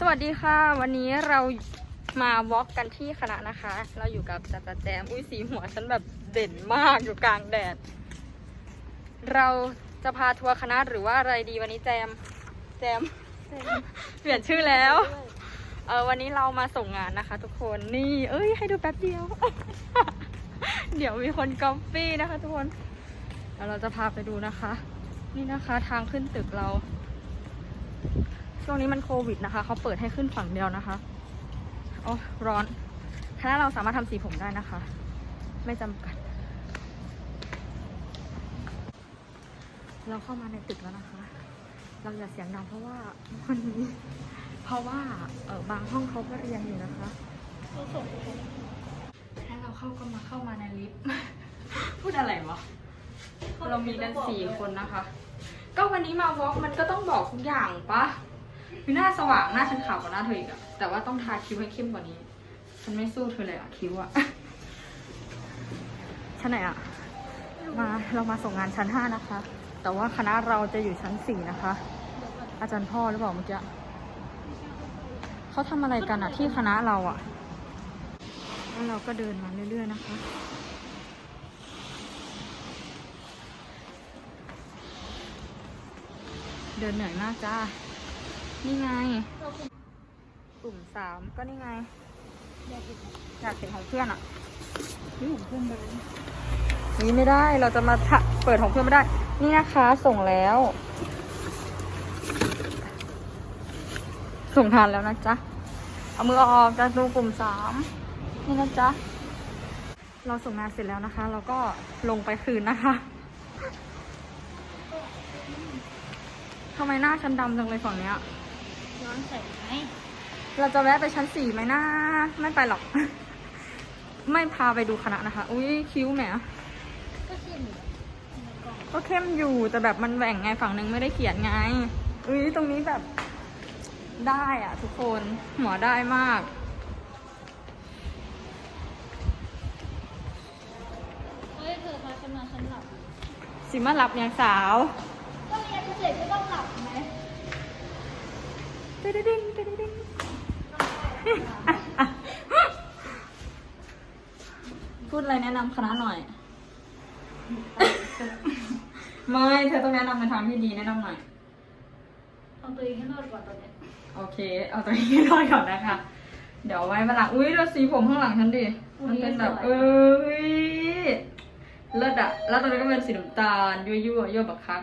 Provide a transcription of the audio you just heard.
สวัสดีค่ะ วันนี้เรามาวอล์กกันที่คณะนะคะ เราอยู่กับจัตาแจมอุ้ยสีหัวฉันแบบเด่นมากอยู่กลางแดด เราจะพาทัวร์คณะหรือว่าอะไรดีวันนี้แจม แจม เปลี่ยนชื่อแล้ว เออวันนี้เรามาส่งงานนะคะ ทุกคนนี่ เอ้ย ให้ดูแป๊บเดียว เดี๋ยวมีคนก๊อปปี้นะคะ ทุกคนแล้วเราจะพาไปดูนะคะ นี่นะคะทางขึ้นตึกเรา ช่วงนี้มันโควิดนะคะเขาเปิดให้ขึ้นฝั่งเดียวนะคะโอ้ร้อนคณะเราสามารถทำสีผมได้นะคะ ไม่จำกัด เราเข้ามาในตึกแล้วนะคะ เราอย่าเสียงดังเพราะว่าวันนี้เพราะว่าเออบางห้องเขาก็เรียนอยู่นะคะถ้าเราเข้าก็มาเข้ามาในลิฟต์พูดอะไรวะเรามีกันสี่คนนะคะ ก็วันนี้มาวอล์กมันก็ต้องบอกทุกอย่างปะ มีหน้าสว่างหน้าฉันขาวกว่าหน้าเธออีกอะแต่ว่าต้องทาคิ้วให้เข้มกว่านี้ ฉันไม่สู้เธอเลยอะคิ้วอะชั้นไหนอะมาเรามาส่งงานชั้นห้านะคะ แต่ว่าคณะเราจะอยู่ชั้นสี่นะคะ อาจารย์พ่อหรือเปล่าเมื่อกี้เขาทำอะไรกันอะที่คณะเราอะแล้วเราก็เดินมาเรื่อยๆนะคะเดินเหนื่อยมากจ้า นี่ไง กลุ่มสามก็นี่ไง อยากเห็นของเพื่อนอะนี่ของเพื่อนเลยนี่ไม่ได้เราจะมาะเปิดของเพื่อนไม่ได้ นี่นะคะส่งแล้ว ส่งทานแล้วนะจ๊ะ เอามือออกจะดูกลุ่มสามนี่นะจ๊ะ เราส่งงานเสร็จแล้วนะคะ เราก็ลงไปคืนนะคะทำไมหน้าฉันดำจังเลยฝั่งเนี้ย ย้อนแสงไหมเราจะแวะไปชั้นสี่ไหมนะไม่ไปหรอก ไม่พาไปดูคณะนะคะ อุ้ยคิ้วแหมก็เข้มอยู่ในกล่องก็เข้มอยู่แต่แบบมันแหว่งไงฝั่งหนึงไม่ได้เขียนไง อุ้ยตรงนี้แบบได้อะทุกคนหัวได้มากเฮ้ยเธอพาฉันมาฉันหลับสิมาหลับอย่างสาว ก็เรียนเสร็จก็ต้องหลับไหม ติ๊ดดิ้งติ๊ดดิ้งพูดอะไรแนะนำคณะหน่อย ไม่เธอต้องแนะนำในทางที่ดีแนะนำหน่อย เอาตัวเองให้รอดก่อนตอนเนี้ยโอเค เอาตัวนี้ให้รอดก่อนนะคะ เดี๋ยวไว้มาหลังอุ้ยดูสีผมข้างหลังฉันดิ มันเป็นแบบเออเฮ้ยเลิศอะแล้วตรงนี้ก็เป็นสีน้ำตาลยั่วยั่วยั่วบักคัก